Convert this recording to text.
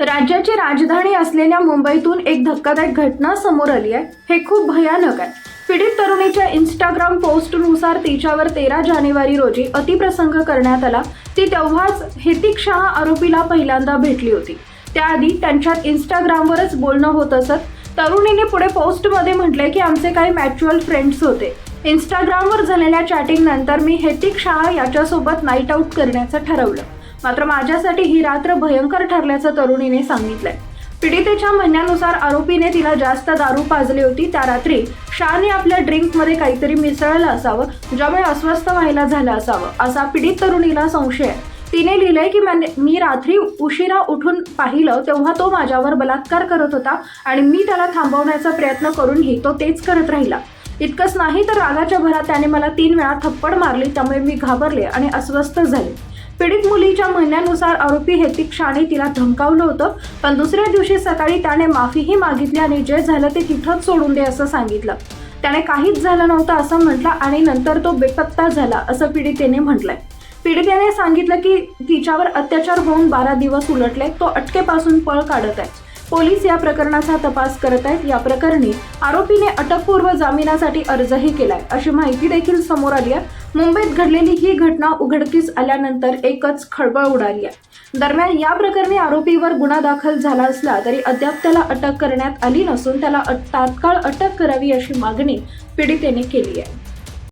राज्याची राजधानी असलेल्या मुंबईतून एक धक्कादायक घटना समोर आली आहे. हे खूप भयानक आहे. पीडित तरुणीच्या इंस्टाग्राम पोस्टनुसार तिच्यावर तेरा जानेवारी रोजी अतिप्रसंग करण्यात आला. ती तेव्हाच हेतिक शाह आरोपीला पहिल्यांदा भेटली होती. त्याआधी त्यांच्यात इंस्टाग्रामवरच बोलणं होत असत. तरुणीने पुढे पोस्टमध्ये म्हटले की आमचे काही मॅच्युअल फ्रेंड्स होते. इंस्टाग्रामवर झालेल्या चॅटिंगनंतर मी हेतिक शाह याच्यासोबत नाईट आऊट करण्याचं ठरवलं. मात्र माझ्यासाठी ही रात्र भयंकर ठरल्याचं तरुणीने सांगितलंय. पीडितेच्या म्हणण्यानुसार आरोपीने तिला जास्त दारू पाजली होती. त्या रात्री शाहने आपल्या ड्रिंकमध्ये काहीतरी मिसळलं असावं ज्यामुळे अस्वस्थ व्हायला झालं असावं असा पीडित तरुणीला संशय आहे. तिने लिहिलंय की मी रात्री उशिरा उठून पाहिलं तेव्हा तो माझ्यावर बलात्कार करत होता आणि मी त्याला थांबवण्याचा प्रयत्न करूनही तो तेच करत राहिला. इतकंच नाही तर रागाच्या भरात त्याने मला तीन वेळा थप्पड मारली त्यामुळे मी घाबरले आणि अस्वस्थ झाले. पीडित मुलीच्या म्हणण्यानुसार आरोपी हेतिक शाने तिला धमकावलं होतं पण दुसऱ्या दिवशी सकाळी त्याने माफीही मागितली आणि जे झालं ते तिथंच सोडून दे असं सांगितलं. त्याने काहीच झालं नव्हतं असं म्हटलं आणि नंतर तो बेपत्ता झाला असं पीडितेने म्हटलंय. पीडितेने सांगितलं की तिच्यावर अत्याचार होऊन बारा दिवस उलटले तो अटकेपासून पळ काढत आहे. पोलीस या प्रकरणाचा तपास करत आहेत. या प्रकरणी आरोपीने अटकपूर्व जामिनासाठी अर्जही केलाय. अशी माहिती देखील समोर आली आहे. मुंबईत घडलेली ही घटना उघडकीस आल्यानंतर एकच खळबळ उडाली आहे. दरम्यान या प्रकरणी आरोपीवर गुन्हा दाखल झाला असला तरी अद्याप त्याला अटक करण्यात आली नसून त्याला तात्काळ अटक करावी अशी मागणी पीडितेने केली आहे.